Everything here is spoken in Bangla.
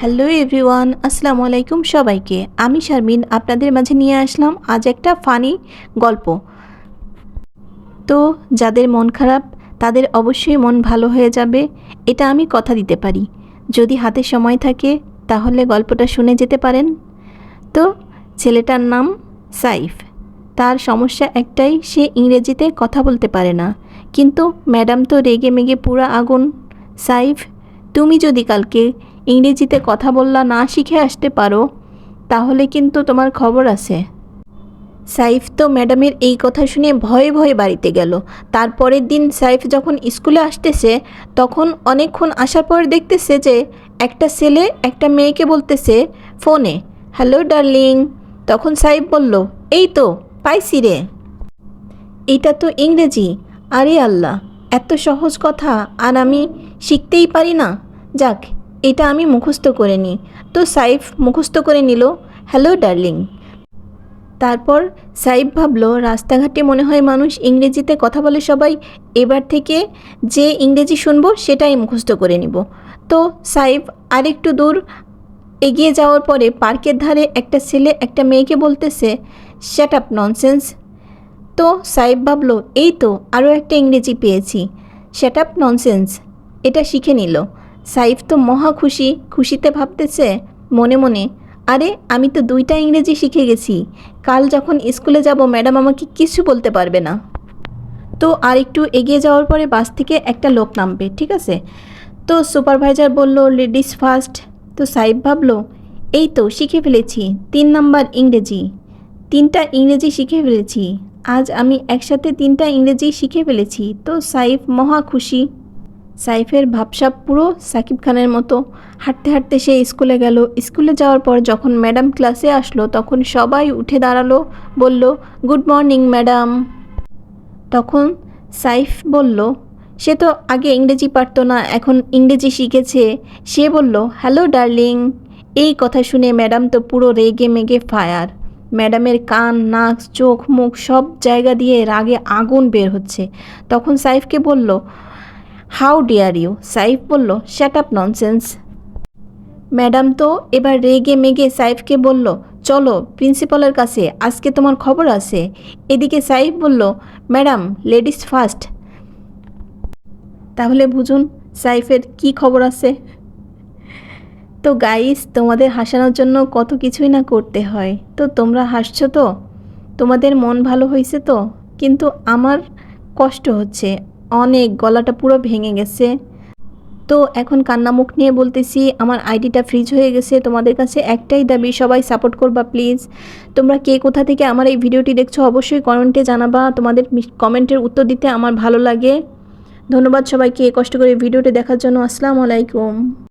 হ্যালো এভরিওয়ান, আসসালামু আলাইকুম সবাইকে। আমি শারমিন, আপনাদের মাঝে নিয়ে আসলাম আজ একটা ফানি গল্প। তো যাদের মন খারাপ, তাদের অবশ্যই মন ভালো হয়ে যাবে, এটা আমি কথা দিতে পারি। যদি হাতে সময় থাকে, তাহলে গল্পটা শুনে যেতে পারেন। তো ছেলেটার নাম সাইফ। তার সমস্যা একটাই, সে ইংরেজিতে কথা বলতে পারে না। কিন্তু ম্যাডাম তো রেগে মেগে পুরা আগুন। সাইফ, তুমি যদি কালকে ইংরেজিতে কথা বললা না শিখে আসতে পারো, তাহলে কিন্তু তোমার খবর আছে। সাইফ তো ম্যাডামের এই কথা শুনে ভয়ে ভয়ে বাড়িতে গেল। তারপরের দিন সাইফ যখন স্কুলে আসতেছে, তখন অনেকক্ষণ আসার পর দেখতেছে যে একটা ছেলে একটা মেয়েকে বলতেছে ফোনে, হ্যালো ডার্লিং। তখন সাইফ বলল, এই তো, পাইছি রে। এটা তো ইংরেজি, আরে আল্লাহ, এত সহজ কথা, আর আমি শিখতেই পারি না? যাক এটা আমি মুখস্থ করে নিই। তো সাইফ মুখস্থ করে নিল, হ্যালো, ডার্লিং। তারপর সাইফ ভাবলো, রাস্তাঘাটে মনে হয় মানুষ ইংরেজিতে কথা বলে সবাই। এবার থেকে যে ইংরেজি শুনব, সেটাই মুখস্থ করে নিব। তো সাইফ আরেকটু দূর এগিয়ে যাওয়ার পরে পার্কের ধারে একটা ছেলে একটা মেয়েকে বলতেছে শ্যাট আপ ননসেন্স তো সাইফ ভাবলো, এই তো আরও একটা ইংরেজি পেয়েছি। শ্যাট আপ ননসেন্স এটা শিখে নিল। সাইফ তো মহা খুশি, খুশিতে ভাবতেছে। মনে মনে, আরে, আমি তো দুইটা ইংরেজি শিখে গেছি। কাল যখন স্কুলে যাব, ম্যাডাম আমাকে কিছু বলতে পারবে না। তো আর একটু এগিয়ে যাওয়ার পরে বাস থেকে একটা লোক নামবে, ঠিক আছে? তো সুপারভাইজার বলল, লেডিস ফার্স্ট। তো সাইফ ভাবলো, এই তো, শিখে ফেলেছি। তিন নাম্বার ইংরেজি। তিনটা ইংরেজি শিখে ফেলেছি। আজ আমি একসাথে তিনটা ইংরেজি শিখে ফেলেছি। তো সাইফ মহা খুশি। সাইফের ভাবসাব পুরো সাকিব খানের মতো। হাঁটতে হাঁটতে সে স্কুলে গেল। স্কুলে যাওয়ার পর যখন ম্যাডাম ক্লাসে আসলো, তখন সবাই উঠে দাঁড়াল, বলল, গুড মর্নিং, ম্যাডাম। তখন সাইফ বলল, সে তো আগে ইংরেজি পারতো না, এখন ইংরেজি শিখেছে। সে বলল, হ্যালো, ডার্লিং। এই কথা শুনে ম্যাডাম তো পুরো রেগে মেগে ফায়ার। ম্যাডামের কান, নাক, চোখ, মুখ সব জায়গা দিয়ে রাগে আগুন বের হচ্ছে। তখন সাইফকে বলল হাউ ডিয়ার ইউ? সাইফ বলল শ্যাট আপ ননসেন্স ম্যাডাম তো এবার রেগে মেগে সাইফকে বলল, চলো প্রিন্সিপালের কাছে, আজকে তোমার খবর আছে। এদিকে সাইফ বলল, ম্যাডাম, লেডিস ফার্স্ট। তাহলে বুঝুন, সাইফের কি খবর আছে? তো গাইস, তোমাদের হাসানোর জন্য কত কিছুই না করতে হয়। তো তোমরা হাসছো তো? তোমাদের মন ভালো হয়েছে তো? কিন্তু আমার কষ্ট হচ্ছে। অনেক, গলাটা পুরো ভেঙে গেছে। তো এখন কান্না মুখ নিয়ে বলতেছি, আমার আইডিটা ফ্রিজ হয়ে গেছে, তোমাদের কাছে একটাই দাবি, সবাই সাপোর্ট করবা প্লিজ। তোমরা কে কোথা থেকে আমার এই ভিডিওটি দেখছ অবশ্যই কমেন্টে জানাবা, তোমাদের কমেন্টের উত্তর দিতে আমার ভালো লাগে। ধন্যবাদ সবাইকে, কষ্ট করে ভিডিওটি দেখার জন্য, আসসালামু আলাইকুম।